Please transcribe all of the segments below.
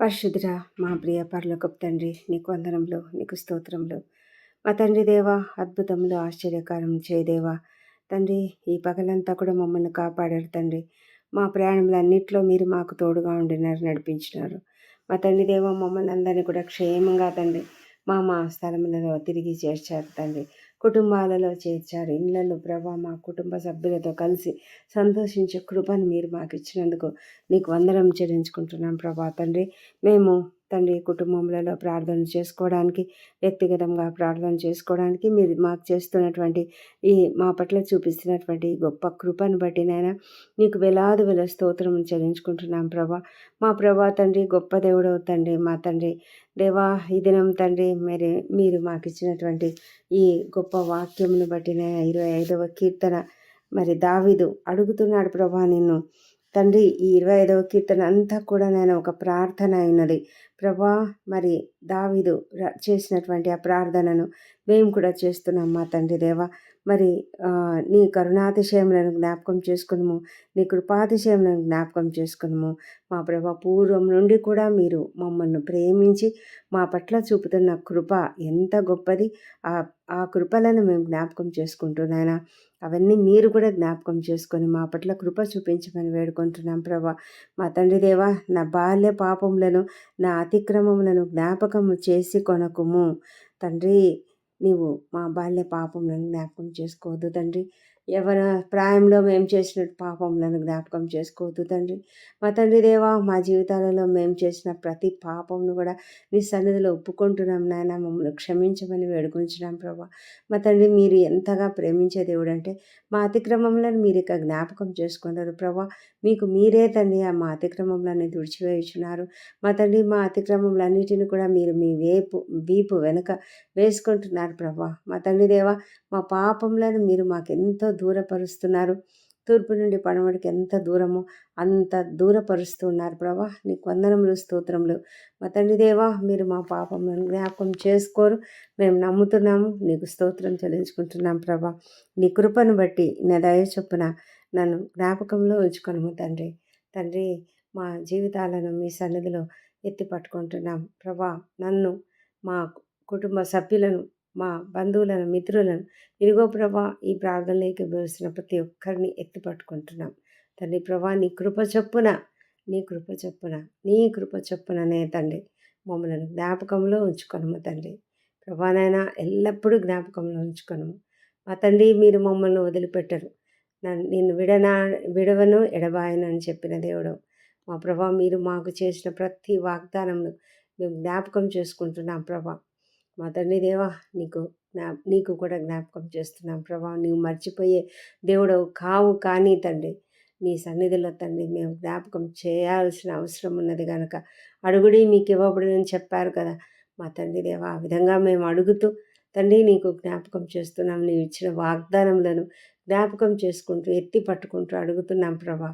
పరిశుద్ధుడా మా ప్రియ పర్లోకపు తండ్రి నీకు వందనంలో నీకు స్తోత్రంలో మా తండ్రి దేవా అద్భుతములు ఆశ్చర్యకారం చేయదేవా తండ్రి ఈ పగలంతా కూడా మమ్మల్ని కాపాడారు తండ్రి. మా ప్రయాణములన్నింటిలో మీరు మాకు తోడుగా ఉండినారు నడిపించినారు. మా తండ్రి దేవ మమ్మల్ని అందరినీ కూడా క్షేమంగా తండ్రి మా మా స్థలములలో తిరిగి చేర్చారు తండ్రి. కుటుంబాలలో చేర్చారు. ఇళ్ళలో ప్రభా మా కుటుంబ సభ్యులతో కలిసి సంతోషించే కృపను మీరు మాకు ఇచ్చినందుకు నీకు వందనం చెల్లించుకుంటున్నాం ప్రభా తండ్రి. మేము తండ్రి కుటుంబంలో ప్రార్థన చేసుకోవడానికి వ్యక్తిగతంగా ప్రార్థన చేసుకోవడానికి మీరు మాకు చేస్తున్నటువంటి ఈ మా పట్ల చూపిస్తున్నటువంటి గొప్ప కృపను బట్టి నాయన నీకు వేలాది వేల స్తోత్రం చెల్లించుకుంటున్నాం ప్రభా. మా ప్రభా తండ్రి గొప్ప దేవుడు తండ్రి మా తండ్రి. దేవా ఈ దినం తండ్రి మరి మీరు మాకు ఇచ్చినటువంటి ఈ గొప్ప వాక్యమును బట్టి ఇరవై ఐదవ కీర్తన మరి దావిదు అడుగుతున్నాడు ప్రభా నిన్ను. తండ్రి ఈ ఇరవై ఐదవ కీర్తన అంతా కూడా నేను ఒక ప్రార్థన అయినది. ప్రభా మరి దావిదు చేసినటువంటి ఆ ప్రార్థనను మేము కూడా చేస్తున్నాం మా తండ్రి దేవ. మరి నీ కరుణాతిశయములను జ్ఞాపకం చేసుకునుము. నీ కృపాతిశయములను జ్ఞాపకం చేసుకునుము. మా ప్రభా పూర్వం నుండి కూడా మీరు మమ్మల్ని ప్రేమించి మా పట్ల చూపుతున్న కృప ఎంత గొప్పది. ఆ ఆ కృపలను మేము జ్ఞాపకం చేసుకుంటున్నాయినా అవన్నీ మీరు కూడా జ్ఞాపకం చేసుకొని మా పట్ల కృప చూపించమని వేడుకుంటున్నాం ప్రభా. మా తండ్రి దేవా నా బాల్య పాపములను నా అతిక్రమములను జ్ఞాపకము చేసి కొనకుము. తండ్రి నీవు మా బాల్య పాపములను జ్ఞాపకం చేసుకోవద్దు తండ్రి. ఎవరి ప్రాయంలో మేము చేసిన పాపములను జ్ఞాపకం చేసుకోవద్దు తండ్రి. మా తండ్రి దేవా మా జీవితాలలో మేము చేసిన ప్రతి పాపమును కూడా నీ సన్నిధిలో ఒప్పుకుంటున్నాం నాయన. మమ్మల్ని క్షమించమని వేడుకుంటున్నాం ప్రభా. మా తండ్రి మీరు ఎంతగా ప్రేమించే దేవుడు అంటే మా అతిక్రమంలను మీరు ఇక జ్ఞాపకం చేసుకున్నారు ప్రభా. మీకు మీరే తండ్రి ఆ మా అతిక్రమంలన్నీ తుడిచివేయుచున్నారు. మా తండ్రి మా అతిక్రమములన్నిటిని కూడా మీరు మీ వేపు వీపు వెనుక వేసుకుంటున్నారు ప్రభా. మా తండ్రి దేవా మా పాపంలను మీరు మాకెంతో దూరపరుస్తున్నారు. తూర్పు నుండి పడమటికి ఎంత దూరమో అంత దూరపరుస్తున్నారు ప్రభా నీకు వందనములు స్తోత్రములు. మా తండ్రి దేవా మీరు మా పాపములను జ్ఞాపకం చేసుకోరు. మేము నమ్ముతున్నాము. నీకు స్తోత్రం చెల్లించుకుంటున్నాం ప్రభా. నీ కృపను బట్టి నా దయ చొప్పున నన్ను జ్ఞాపకంలో ఉంచుకొనము తండ్రి. తండ్రి మా జీవితాలను మీ సన్నిధిలో ఎత్తి పట్టుకుంటున్నాం ప్రభా నన్ను మా కుటుంబ సభ్యులను మా బంధువులను మిత్రులను. ఇదిగో ప్రభా ఈ ప్రార్థనలోకి వేసిన ప్రతి ఒక్కరిని ఎత్తి పట్టుకుంటున్నాం. తండ్రి ప్రభా నీ కృప చొప్పున నీ కృప చొప్పున నీ కృప చొప్పుననే తండ్రి మమ్మల్ని జ్ఞాపకంలో ఉంచుకొనము తండ్రి. ప్రభానైనా ఎల్లప్పుడూ జ్ఞాపకంలో ఉంచుకొనము. మా తండ్రి మీరు మమ్మల్ని వదిలిపెట్టరు. నిన్ను విడనా విడవను ఎడబాయను అని చెప్పిన దేవుడు. మా ప్రభా మీరు మాకు చేసిన ప్రతి వాగ్దానంను మేము జ్ఞాపకం చేసుకుంటున్నాం ప్రభా. మా తండ్రి దేవా నీకు జ్ఞా నీకు కూడా జ్ఞాపకం చేస్తున్నాం ప్రభా. నీవు మర్చిపోయే దేవుడు కావు కానీ తండ్రి. నీ సన్నిధిలో తండ్రి మేము జ్ఞాపకం చేయాల్సిన అవసరం ఉన్నది కనుక అడుగుడి మీకు ఇవ్వబడి చెప్పారు కదా. మా తండ్రి దేవ ఆ విధంగా మేము అడుగుతూ తండ్రి నీకు జ్ఞాపకం చేస్తున్నాం. నీవు ఇచ్చిన వాగ్దానములను జ్ఞాపకం చేసుకుంటూ ఎత్తి పట్టుకుంటూ అడుగుతున్నాం ప్రభా.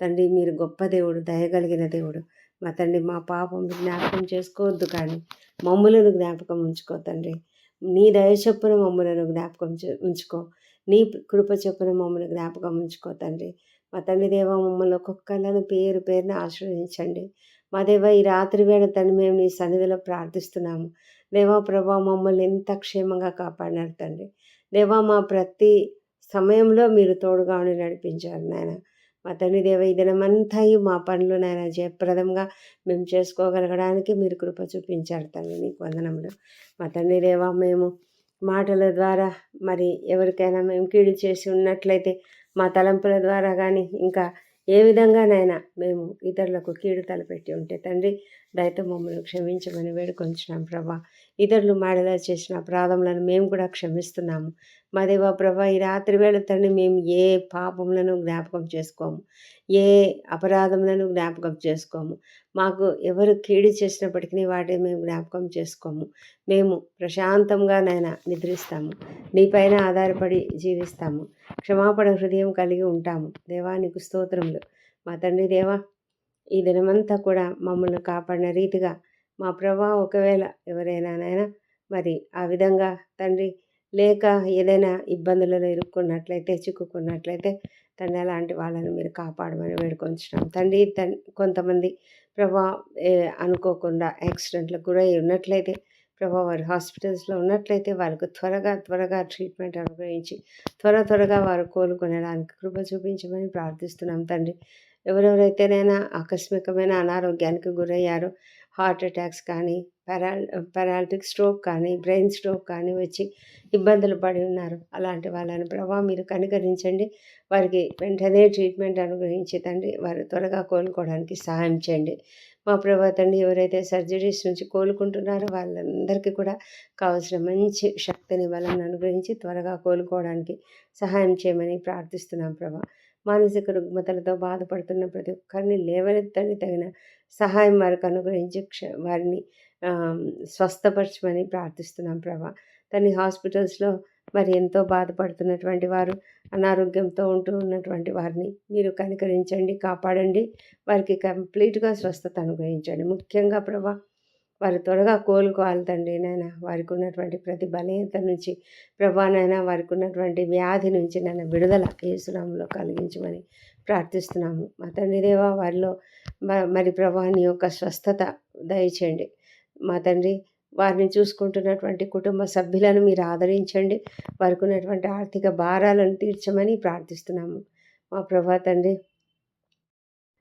తండ్రి మీరు గొప్ప దేవుడు దయగలిగిన దేవుడు. మా తండ్రి మా పాపం జ్ఞాపకం చేసుకోవద్దు కానీ మమ్ములను జ్ఞాపకం ఉంచుకో తండ్రి. నీ దయ చొప్పున మమ్మలను జ్ఞాపకం ఉంచుకో. నీ కృప చొప్పున మమ్మల్ని జ్ఞాపకం ఉంచుకో తండ్రి. మా తండ్రి దేవ మమ్మల్ని ఒక్కొక్కళ్ళను పేరు పేరున ఆశ్రయించండి మా దేవ ఈ రాత్రి వేళ తండ్రి మేము నీ సన్నిధిలో ప్రార్థిస్తున్నాము. దేవా ప్రభా మమ్మల్ని ఎంత క్షేమంగా కాపాడినారు తండ్రి. దేవా మా ప్రతి సమయంలో మీరు తోడుగా ఉండి నడిపించారు నాయన. మా తండ్రి దేవ ఈ దినమంతా మా పనులు నాయన జయప్రదంగా మేము చేసుకోగలగడానికి మీరు కృప చూపించారు తండ్రి నీకు వందనములు. మా తండ్రి దేవ మేము మాటల ద్వారా మరి ఎవరికైనా మేము కీడు చేసి ఉన్నట్లయితే మా తలంపుల ద్వారా కానీ ఇంకా ఏ విధంగానైనా మేము ఇతరులకు కీడు తలపెట్టి ఉంటే తండ్రి దయతో మమ్మల్ని క్షమించమని వేడుకొంచున్నాం ప్రభా. ఇతరులు మాడలా చేసిన అపరాధములను మేము కూడా క్షమిస్తున్నాము. మా దేవా ప్రభా ఈ రాత్రి వేళ తండ్రి మేము ఏ పాపములను జ్ఞాపకం చేసుకోము. ఏ అపరాధములను జ్ఞాపకం చేసుకోము. మాకు ఎవరు కీడు చేసినప్పటికీ వాటిని మేము జ్ఞాపకం చేసుకోము. మేము ప్రశాంతంగా నాయన నిద్రిస్తాము. నీపైన ఆధారపడి జీవిస్తాము. క్షమాపణ హృదయం కలిగి ఉంటాము. దేవా నీకు స్తోత్రములు. మా తండ్రి దేవా ఈ దినమంతా కూడా మమ్మల్ని కాపాడిన రీతిగా మా ప్రభా ఒకవేళ ఎవరైనానైనా మరి ఆ విధంగా తండ్రి లేక ఏదైనా ఇబ్బందులలో ఇరుక్కున్నట్లయితే చిక్కుకున్నట్లయితే తండ్రి అలాంటి వాళ్ళని మీరు కాపాడమని వేడుకొంచున్నాం. తండ్రి తన్ కొంతమంది ప్రభా అనుకోకుండా యాక్సిడెంట్లకు గురై ఉన్నట్లయితే ప్రభా వారు హాస్పిటల్స్లో ఉన్నట్లయితే వాళ్ళకు త్వరగా త్వరగా ట్రీట్మెంట్ అనుగ్రహించి త్వర త్వరగా వారు కోలుకొనడానికి కృప చూపించమని ప్రార్థిస్తున్నాం తండ్రి. ఎవరెవరైతేనైనా ఆకస్మికమైన అనారోగ్యానికి గురయ్యారో హార్ట్ అటాక్స్ కానీ పెరాల్ పెరాలిటిక్ స్ట్రోక్ కానీ బ్రెయిన్ స్ట్రోక్ కానీ వచ్చి ఇబ్బందులు పడి ఉన్నారు. అలాంటి వాళ్ళని ప్రభావ మీరు కనికరించండి వారికి వెంటనే ట్రీట్మెంట్ అనుగ్రహించి తండ్రి వారు త్వరగా కోలుకోవడానికి సహాయం చేయండి. మా ప్రభా తండ్రి ఎవరైతే సర్జరీస్ నుంచి కోలుకుంటున్నారో వాళ్ళందరికీ కూడా కావాల్సిన మంచి శక్తిని బలం అనుగ్రహించి త్వరగా కోలుకోవడానికి సహాయం చేయమని ప్రార్థిస్తున్నాం ప్రభా. మానసిక రుగ్మతలతో బాధపడుతున్న ప్రతి ఒక్కరిని లేవనెత్తని తగిన సహాయం వారికి అనుగ్రహించి క్ష వారిని స్వస్థపరచమని ప్రార్థిస్తున్నాం ప్రభా. తన హాస్పిటల్స్లో మరి ఎంతో బాధపడుతున్నటువంటి వారు అనారోగ్యంతో ఉంటూ ఉన్నటువంటి వారిని మీరు కనికరించండి కాపాడండి. వారికి కంప్లీట్గా స్వస్థత అనుగ్రహించండి. ముఖ్యంగా ప్రభా వారు త్వరగా కోలుకోవాలి తండ్రి నాయన. వారికి ఉన్నటువంటి ప్రతి బలహీనత నుంచి ప్రభానైనా వారికి ఉన్నటువంటి వ్యాధి నుంచి నన్ను విడుదల ఏసునామంలో కలిగించమని ప్రార్థిస్తున్నాము. మా తండ్రి దేవా వారిలో మరి ప్రభాని యొక్క స్వస్థత దయచేయండి. మా తండ్రి వారిని చూసుకుంటున్నటువంటి కుటుంబ సభ్యులను మీరు ఆదరించండి. వారికి ఉన్నటువంటి ఆర్థిక భారాలను తీర్చమని ప్రార్థిస్తున్నాము. మా ప్రభా తండ్రి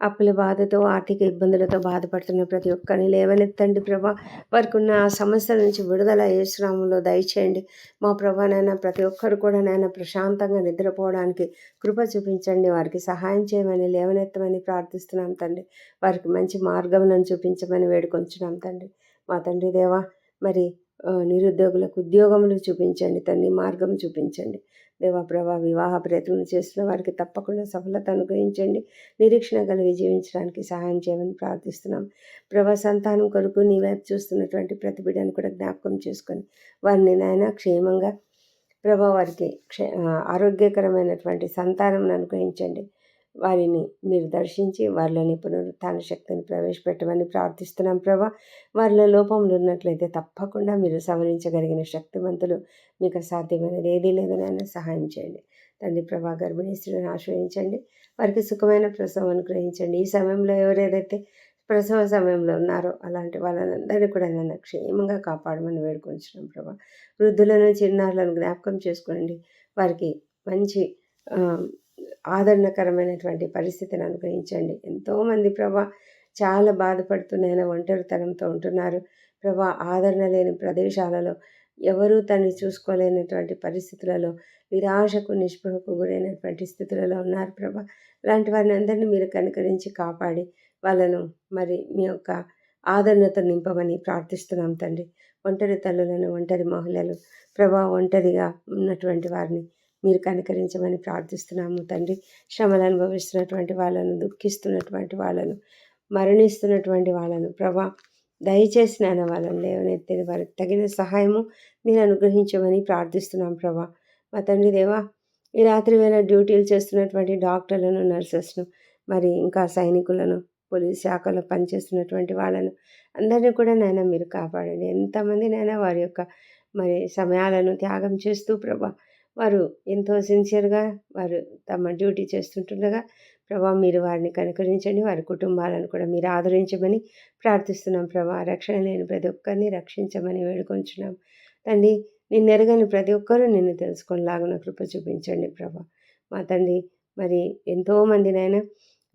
అప్పుల బాధతో ఆర్థిక ఇబ్బందులతో బాధపడుతున్న ప్రతి ఒక్కరిని లేవనెత్తండి ప్రభా. వారికున్న ఆ సమస్యల నుంచి విడుదల ఏసునామంలో దయచేయండి. మా ప్రభానైనా ప్రతి ఒక్కరు కూడా నాయన ప్రశాంతంగా నిద్రపోవడానికి కృప చూపించండి. వారికి సహాయం చేయమని లేవనెత్తమని ప్రార్థిస్తున్నాం తండ్రి. వారికి మంచి మార్గం చూపించమని వేడుకొంచున్నాం తండ్రి. మా తండ్రి దేవా మరి నిరుద్యోగులకు ఉద్యోగములు చూపించండి తండ్రి మార్గం చూపించండి. దేవా ప్రభా వివాహ ప్రయత్నం చేస్తున్న వారికి తప్పకుండా సఫలత అనుగ్రహించండి. నిరీక్షణ కలిగి జీవించడానికి సహాయం చేయమని ప్రార్థిస్తున్నాం. ప్రభా సంతానం కొరకు నీ వైపు చూస్తున్నటువంటి ప్రతి బిడ్డను కూడా జ్ఞాపకం చేసుకొని వారిని నాయన క్షేమంగా ప్రభా వారికి క్షే ఆరోగ్యకరమైనటువంటి సంతానం అనుగ్రహించండి. వారిని మీరు దర్శించి వారిలోని పునరుత్థాన శక్తిని ప్రవేశపెట్టమని ప్రార్థిస్తున్నాం ప్రభా. వారిలో లోపములు ఉన్నట్లయితే తప్పకుండా మీరు సవరించగలిగిన శక్తివంతులు మీకు సాధ్యమైనది ఏదీ లేదనైనా సహాయం చేయండి. తండ్రి ప్రభా గర్భిణీ ఆశ్రయించండి. వారికి సుఖమైన ప్రసవం అనుగ్రహించండి. ఈ సమయంలో ఎవరేదైతే ప్రసవ సమయంలో ఉన్నారో అలాంటి వాళ్ళందరినీ కూడా నన్ను క్షేమంగా కాపాడమని వేడుకొంచున్నాం ప్రభా. వృద్ధులను చిన్నారులను జ్ఞాపకం చేసుకోండి వారికి మంచి ఆదరణకరమైనటువంటి పరిస్థితిని అనుగ్రహించండి. ఎంతోమంది ప్రభా చాలా బాధపడుతున్నాయన ఒంటరితనంతో ఉంటున్నారు. ప్రభా ఆదరణ లేని ప్రదేశాలలో ఎవరూ తనని చూసుకోలేనటువంటి పరిస్థితులలో నిరాశకు నిష్పృహకు గురైనటువంటి స్థితులలో ఉన్నారు ప్రభా. అలాంటి వారిని అందరినీ మీరు కనుకరించి కాపాడి వాళ్ళను మరి మీ యొక్క ఆదరణతో నింపమని ప్రార్థిస్తున్నాం తండ్రి. ఒంటరి తల్లులను ఒంటరి మహిళలు ప్రభా ఒంటరిగా ఉన్నటువంటి వారిని మీరు కనికరించమని ప్రార్థిస్తున్నాము తండ్రి. శ్రమలు అనుభవిస్తున్నటువంటి వాళ్ళను దుఃఖిస్తున్నటువంటి వాళ్ళను మరణిస్తున్నటువంటి వాళ్ళను ప్రభా దయచేసి నాన్న వాళ్ళని లేవనెత్తిన వారికి తగిన సహాయము మీరు అనుగ్రహించమని ప్రార్థిస్తున్నాం ప్రభా. మా తండ్రి దేవా ఈ రాత్రి వేళ డ్యూటీలు చేస్తున్నటువంటి డాక్టర్లను నర్సెస్ను మరి ఇంకా సైనికులను పోలీస్ శాఖలో పనిచేస్తున్నటువంటి వాళ్ళను అందరినీ కూడా నాయన మీరు కాపాడండి. ఎంతమంది నాయన వారి యొక్క మరి సమయాలను త్యాగం చేస్తూ ప్రభా వారు ఎంతో సిన్సియర్గా వారు తమ డ్యూటీ చేస్తుంటుండగా ప్రభా మీరు వారిని కనుకరించండి వారి కుటుంబాలను కూడా మీరు ఆదరించమని ప్రార్థిస్తున్నాం ప్రభా. రక్షణ లేని ప్రతి ఒక్కరిని రక్షించమని వేడుకొంచున్నాం. తండ్రి నిన్ను ఎరగని ప్రతి ఒక్కరూ నిన్ను తెలుసుకొని లాగున కృప చూపించండి ప్రభా. మా తండ్రి మరి ఎంతోమందినైనా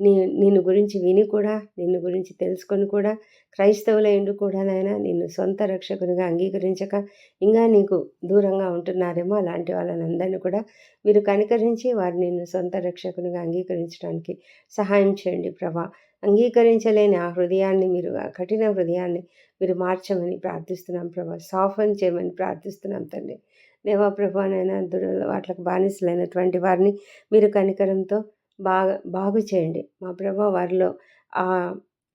నీ నిన్ను గురించి విని కూడా నిన్ను గురించి తెలుసుకొని కూడా క్రైస్తవులైండు కూడా నాయన నిన్ను సొంత రక్షకునిగా అంగీకరించక ఇంకా నీకు దూరంగా ఉంటున్నారేమో అలాంటి వాళ్ళని అందరినీ కూడా మీరు కనికరించి వారు నిన్ను సొంత రక్షకునిగా అంగీకరించడానికి సహాయం చేయండి ప్రభా. అంగీకరించలేని ఆ హృదయాన్ని మీరు ఆ కఠిన హృదయాన్ని మీరు మార్చమని ప్రార్థిస్తున్నాం ప్రభా. సాఫన్ చేయమని ప్రార్థిస్తున్నాం తండ్రి. దేవా ప్రభానైనా వాటికి బానిసలైనటువంటి వారిని మీరు కనికరంతో బాగా బాగు చేయండి. మా ప్రభా వారిలో ఆ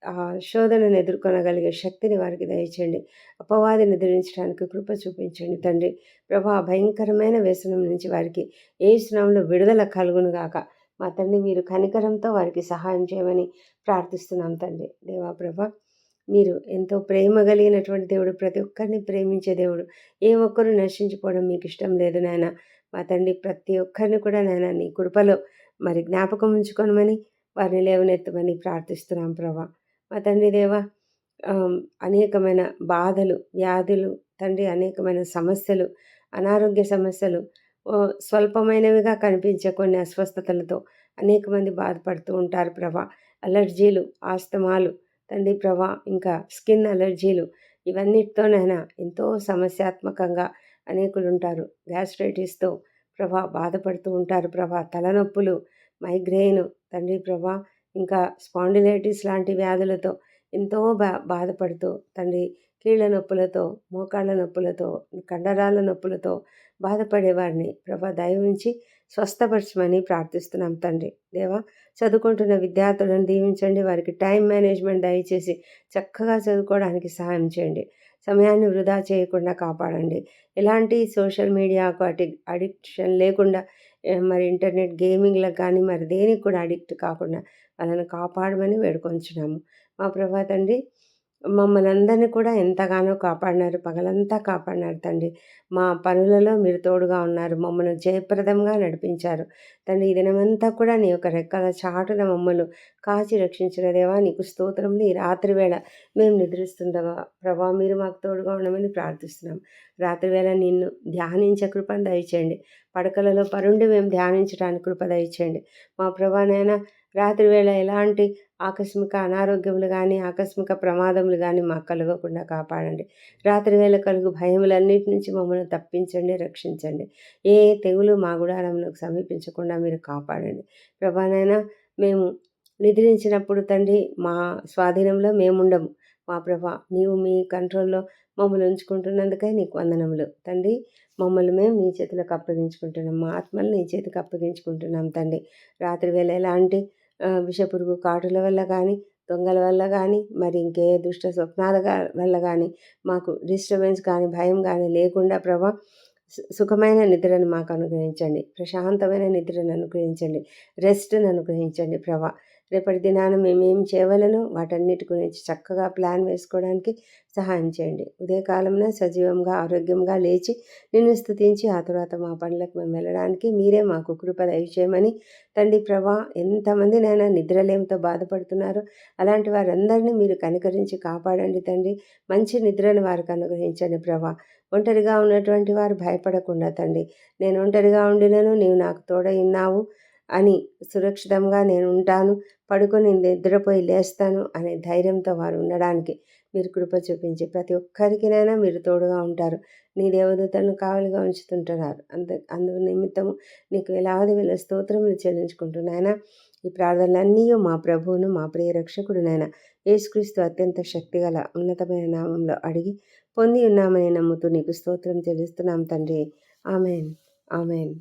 ఆ శోధనను ఎదుర్కొనగలిగే శక్తిని వారికి దయచేయండి. అపవాదిని ఎదిరించడానికి కృప చూపించండి తండ్రి. ప్రభా భయంకరమైన వ్యసనం నుంచి వారికి ఏ స్నామంలో విడుదల కలుగును గాక. మా తండ్రి మీరు కనికరంతో వారికి సహాయం చేయమని ప్రార్థిస్తున్నాం తండ్రి. దేవా ప్రభ మీరు ఎంతో ప్రేమ కలిగినటువంటి దేవుడు ప్రతి ఒక్కరిని ప్రేమించే దేవుడు. ఏ ఒక్కరు నశించిపోవడం మీకు ఇష్టం లేదు నాయన. మా తండ్రి ప్రతి ఒక్కరిని కూడా నాయన నీ కృపలో మరి జ్ఞాపకం ఉంచుకోనమని వారిని లేవనెత్తమని ప్రార్థిస్తున్నాం ప్రభా. మా తండ్రి దేవా అనేకమైన బాధలు వ్యాధులు తండ్రి అనేకమైన సమస్యలు అనారోగ్య సమస్యలు స్వల్పమైనవిగా కనిపించే కొన్ని అస్వస్థతలతో అనేక మంది బాధపడుతూ ఉంటారు ప్రభా. అలర్జీలు ఆస్తమాలు తండ్రి ప్రభా ఇంకా స్కిన్ అలర్జీలు ఇవన్నిటితోనైనా ఎంతో సమస్యాత్మకంగా అనేకులు ఉంటారు గ్యాస్ట్రైటిస్తో ప్రభా బాధపడుతూ ఉంటారు ప్రభా. తలనొప్పులు మైగ్రెయిన్ తండ్రి ప్రభా ఇంకా స్పాండిలైటిస్ లాంటి వ్యాధులతో ఎంతో బా బాధపడుతూ తండ్రి కీళ్ళ నొప్పులతో మోకాళ్ళ నొప్పులతో కండరాల నొప్పులతో బాధపడేవారిని ప్రభా దయవించి స్వస్థపరచమని ప్రార్థిస్తున్నాం తండ్రి. దేవా చదువుకుంటున్న విద్యార్థులను దీవించండి. వారికి టైం మేనేజ్మెంట్ దయచేసి చక్కగా చదువుకోవడానికి సహాయం చేయండి. సమయాన్ని వృధా చేయకుండా కాపాడండి. ఎలాంటి సోషల్ మీడియాకు అడి అడిక్షన్ లేకుండా మరి ఇంటర్నెట్ గేమింగ్లకు కానీ మరి దేనికి కూడా అడిక్ట్ కాకుండా వాళ్ళని కాపాడమని వేడుకొంచున్నాము. మా ప్రభా తండ్రి మమ్మల్ని అందరినీ కూడా ఎంతగానో కాపాడినారు. పగలంతా కాపాడినారు తండ్రి. మా పనులలో మీరు తోడుగా ఉన్నారు. మమ్మల్ని జయప్రదంగా నడిపించారు. తండ్రి ఈ దినమంతా కూడా నీ యొక్క రెక్కల చాటున మమ్మల్ని కాచి రక్షించిన దేవా నీకు స్తోత్రములు. ఈ రాత్రి వేళ మేము నిద్రిస్తుండగా ప్రభా మీరు మాకు తోడుగా ఉండమని ప్రార్థిస్తున్నాం. రాత్రి వేళ నిన్ను ధ్యానించే కృపను దయచేయండి. పడకలలో పరుండి మేము ధ్యానించడానికి కృప దయచేయండి. మా ప్రభానైనా రాత్రివేళ ఎలాంటి ఆకస్మిక అనారోగ్యములు కానీ ఆకస్మిక ప్రమాదములు కానీ మాకు కలగకుండా కాపాడండి. రాత్రివేళ కలుగు భయములన్నిటి నుంచి మమ్మల్ని తప్పించండి రక్షించండి. ఏ తెగులు మా గుడారంలోకి సమీపించకుండా మీరు కాపాడండి. ప్రభానైనా మేము నిద్రించినప్పుడు తండ్రి మా స్వాధీనంలో మేముండము. మా ప్రభా నీవు మీ కంట్రోల్లో మమ్మల్ని ఉంచుకుంటున్నందుకై నీకు వందనములు. తండ్రి మమ్మల్ని మేము నీ చేతులకు అప్పగించుకుంటున్నాం. మా ఆత్మలు నీ చేతికి అప్పగించుకుంటున్నాం తండ్రి. రాత్రి వేళ ఎలాంటి విషపురుగు కాటుల వల్ల కానీ దొంగల వల్ల కానీ మరి ఇంకే దుష్ట స్వప్నాల వల్ల కానీ మాకు డిస్టర్బెన్స్ కానీ భయం కానీ లేకుండా ప్రభా సుఖమైన నిద్రను మాకు అనుగ్రహించండి. ప్రశాంతమైన నిద్రను అనుగ్రహించండి. రెస్ట్ను అనుగ్రహించండి ప్రభా. రేపటి దినాన మేమేం చేయవలనో వాటన్నిటి గురించి చక్కగా ప్లాన్ వేసుకోవడానికి సహాయం చేయండి. ఉదయకాలంలో సజీవంగా ఆరోగ్యంగా లేచి నిన్ను స్థుతించి ఆ తర్వాత మా పనులకు మేము వెళ్ళడానికి మీరే మాకు కృప దయచేయమని తండ్రి ప్రభా ఎంతమందినైనా నిద్రలేమితో బాధపడుతున్నారు అలాంటి వారందరినీ మీరు కనికరించి కాపాడండి తండ్రి. మంచి నిద్రను వారికి అనుగ్రహించండి ప్రభా. ఒంటరిగా ఉన్నటువంటి వారు భయపడకుండా తండ్రి. నేను ఒంటరిగా ఉండినను నీవు నాకు తోడై ఉన్నావు. అని సురక్షితంగా నేను ఉంటాను పడుకొని నిద్రపోయి లేస్తాను అనే ధైర్యంతో వారు ఉండడానికి మీరు కృప చూపించి ప్రతి ఒక్కరికినైనా మీరు తోడుగా ఉంటారు. నీ దేవదూతలను కావలిగా ఉంచుతుంటున్నారు. అంత అందు నిమిత్తము నీకు వేలాది వేల స్తోత్రములు చెల్లించుకుంటున్నాయన ఈ ప్రార్థనలన్నీ మా ప్రభువును మా ప్రియ రక్షకుడునైనా యేసుక్రీస్తు అత్యంత శక్తిగల ఉన్నతమైన నామంలో అడిగి పొంది ఉన్నామని నమ్ముతూ నీకు స్తోత్రం చెల్లిస్తున్నాం తండ్రి. ఆమెన్. ఆమెన్.